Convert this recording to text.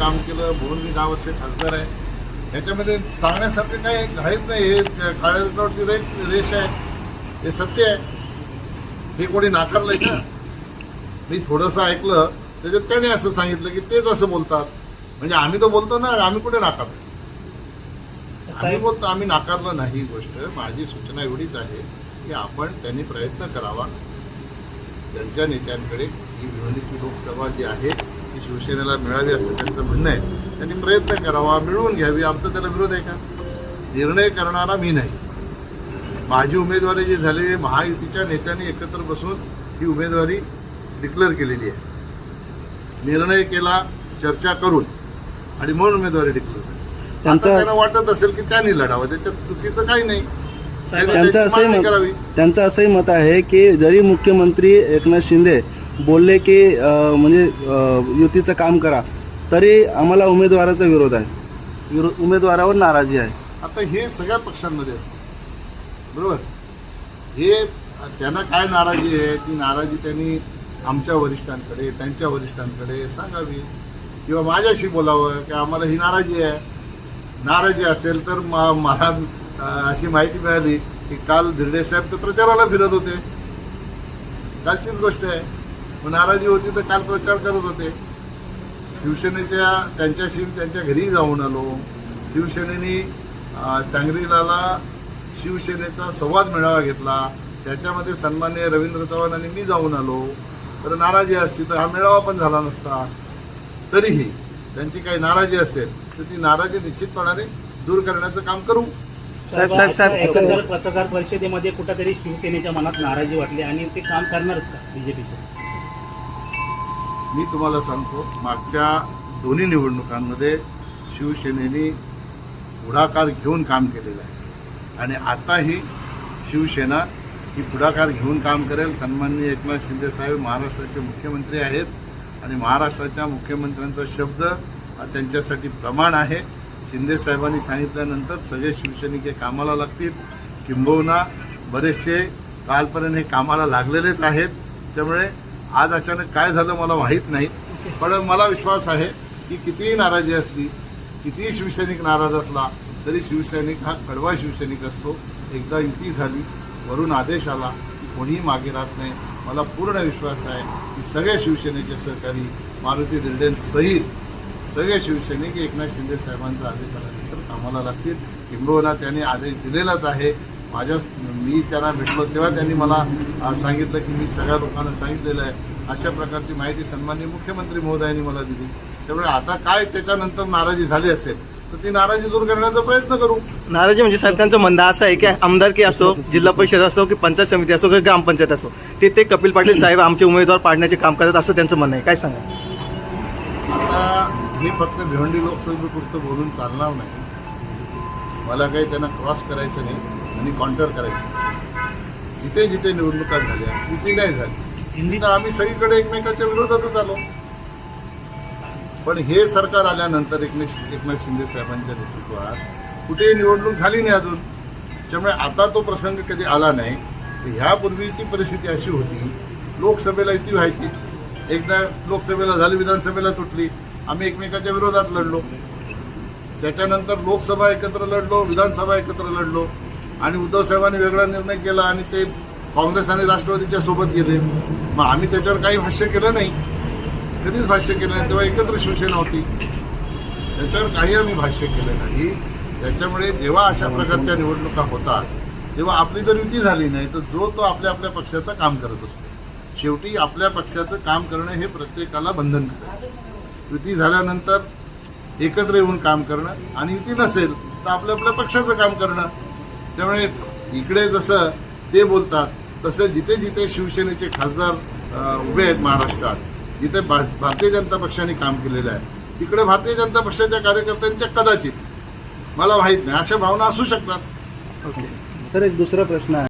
काम केलं म्हणून मी दहा वर्ष खासदार आहे. ह्याच्यामध्ये सांगण्यासारखं काही आहेत नाही. हे त्या काळ्या रेकॉर्डची रेख रेष आहे. हे सत्य आहे. हे कोणी नाकारलंय का? मी थोडंसं ऐकलं त्याच्यात त्याने असं सांगितलं की तेच असं बोलतात. म्हणजे आम्ही तर बोलतो ना आम्ही कुठे नाकारतो आम्ही बोलतो आम्ही नाकारलं नाही ही गोष्ट. माझी सूचना एवढीच आहे की आपण त्यांनी प्रयत्न करावा. त्यांच्या नेत्यांकडे ही भिवंडीची लोकसभा जी आहे ती शिवसेनेला मिळावी असं त्यांचं म्हणणं आहे. त्यांनी प्रयत्न करावा मिळवून घ्यावी. आमचा त्याला विरोध आहे का? निर्णय करणारा मी नाही. माझी उमेदवारी जी झाली महायुतीच्या नेत्यांनी एकत्र बसून ही उमेदवारी डिक्लेअर केलेली आहे. निर्णय केला चर्चा करून आणि म्हणून उमेदवारी डिक्लेअर केली. आता त्यांना वाटत असेल की त्यांनी लढावं. त्याच्यात चुकीचं काही नाही. त्यांचं असंही त्यांचं असंही मत आहे की जरी मुख्यमंत्री एकनाथ शिंदे बोलले की म्हणजे युतीचं काम करा. तरी आम्हाला उमेदवाराचा विरोध आहे. विरो- उमेदवारावर नाराजी आहे. आता हे सगळ्या पक्षांमध्ये असतं. बरोबर? हे त्यांना काय नाराजी आहे? ती नाराजी त्यांनी आमच्या वरिष्ठांकडे त्यांच्या वरिष्ठांकडे सांगावी. किंवा माझ्याशी बोलावं की आम्हाला ही नाराजी आहे. नाराजी असेल तर मला अशी माहिती मिळाली की काल धिरडे साहेब तर प्रचाराला फिरत होते. कालचीच गोष्ट आहे. नाराजी होती तर काल प्रचार करत होते. शिवसेनेच्या त्यांच्याशी त्यांच्या घरी जाऊन आलो. शिवसेनेने सांगलीला शिवसेनेचा संवाद मेळावा घेतला. त्याच्यामध्ये सन्मान्य रवींद्र चव्हाण आणि मी जाऊन आलो. तर नाराजी असती तर हा मेळावा पण झाला नसता. तरीही त्यांची काही नाराजी असेल तर ती नाराजी निश्चितपणाने दूर करण्याचं काम करू. साहेब, साहेब, साहेब, पत्रकार परिषदेमध्ये कुठेतरी शिवसेनेच्या मनात नाराजी वाटली आणि ते काम करणारच का? बीजेपीचं? मी तुम्हाला सांगतो मागच्या दोन्ही निवडणुकांमध्ये शिवसेनेने पुढाकार घेऊन काम केलेलं आहे. आणि आताही शिवसेना ही पुढाकार घेऊन काम करेल. सन्माननीय एकनाथ शिंदे साहेब महाराष्ट्राचे मुख्यमंत्री आहेत. आणि महाराष्ट्राच्या मुख्यमंत्र्यांचा शब्द हा त्यांच्यासाठी प्रमाण आहे. शिंदे साहेबांनी सांगितल्यानंतर सगळे शिवसैनिक हे कामाला लागतील. किंबहुना बरेचसे कालपर्यंत हे कामाला लागलेलेच आहेत. त्यामुळे आज अचानक काय झालं मला माहीत नाही. पण मला विश्वास आहे की कितीही नाराजी असली कितीही शिवसैनिक नाराज असला तरी शिवसैनिक हा कडवा शिवसैनिक असतो. एकदा युती झाली वरून आदेश आला की कोणीही मागे राहत नाही. मला पूर्ण विश्वास आहे की सगळे शिवसेनेचे सहकारी मारुती दिर्डेंसहित सगळे शिवसैनिक एकनाथ शिंदे साहेबांचा आदेश आल्यानंतर कामाला लागतील. किंबहुना त्यांनी आदेश दिलेलाच आहे. माझ्या मी त्यांना भेटलो तेव्हा त्यांनी मला सांगितलं की मी सगळ्या लोकांना सांगितलेलं आहे. अशा प्रकारची माहिती सन्माननीय मुख्यमंत्री महोदयांनी मला दिली. त्यामुळे आता काय त्याच्यानंतर नाराजी झाली असेल तर ती नाराजी दूर करण्याचा प्रयत्न करू. नाराजी म्हणजे साहेब त्यांचं म्हणणं असं आहे की आमदारकी असो जिल्हा परिषद असो की पंचायत समिती असो की ग्रामपंचायत असो ते ते कपिल पाटील साहेब आमचे उमेदवार पाडण्याचे काम करतात असं त्यांचं म्हणणं आहे. काय सांगा? आता मी फक्त भिवंडी लोकसभेपुरतं बोलून चालणार नाही. मला काही त्यांना क्रॉस करायचं नाही. आणि कॉन्टर करायचं. जिथे जिथे निवडणुका झाल्या कुठे नाही झाली. तिथं आम्ही सगळीकडे एकमेकाच्या विरोधातच आलो. पण हे सरकार आल्यानंतर एकनाथ एकनाथ शिंदे साहेबांच्या नेतृत्वात कुठेही निवडणूक झाली नाही अजून. त्यामुळे आता तो प्रसंग कधी आला नाही. ह्यापूर्वीची परिस्थिती अशी होती. लोकसभेला युती व्हायची. एकदा लोकसभेला झाली विधानसभेला तुटली. आम्ही एकमेकाच्या विरोधात लढलो. त्याच्यानंतर लोकसभा एकत्र लढलो विधानसभा एकत्र लढलो. आणि उद्धव साहेबांनी वेगळा निर्णय केला आणि ते काँग्रेस आणि राष्ट्रवादीच्या सोबत गेले. मग आम्ही त्याच्यावर काही भाष्य केलं नाही. कधीच भाष्य केलं नाही. तेव्हा एकत्र शिवसेना होती. त्याच्यावर काही आम्ही भाष्य केलं नाही. त्याच्यामुळे जेव्हा अशा प्रकारच्या निवडणुका होतात तेव्हा आपली जर युती झाली नाही तर जो तो आपल्या आपल्या पक्षाचं काम करत असतो. शेवटी आपल्या पक्षाचं काम करणं हे प्रत्येकाला बंधन आहे युती झाल्यानंतर एकत्र येऊन काम करणं आणि युती नसेल तर आपल्या आपल्या पक्षाचं काम करणं. त्यामुळे इकडे जसं ते बोलतात तसं जिथे जिथे शिवसेनेचे खासदार उभे आहेत महाराष्ट्रात जिथे भा- भारतीय जनता पक्षाने काम केलेलं आहे तिकडे भारतीय जनता पक्षाच्या कार्यकर्त्यांच्या कदाचित मला माहीत नाही अशा भावना असू शकतात. सर एक दुसरा प्रश्न आहे.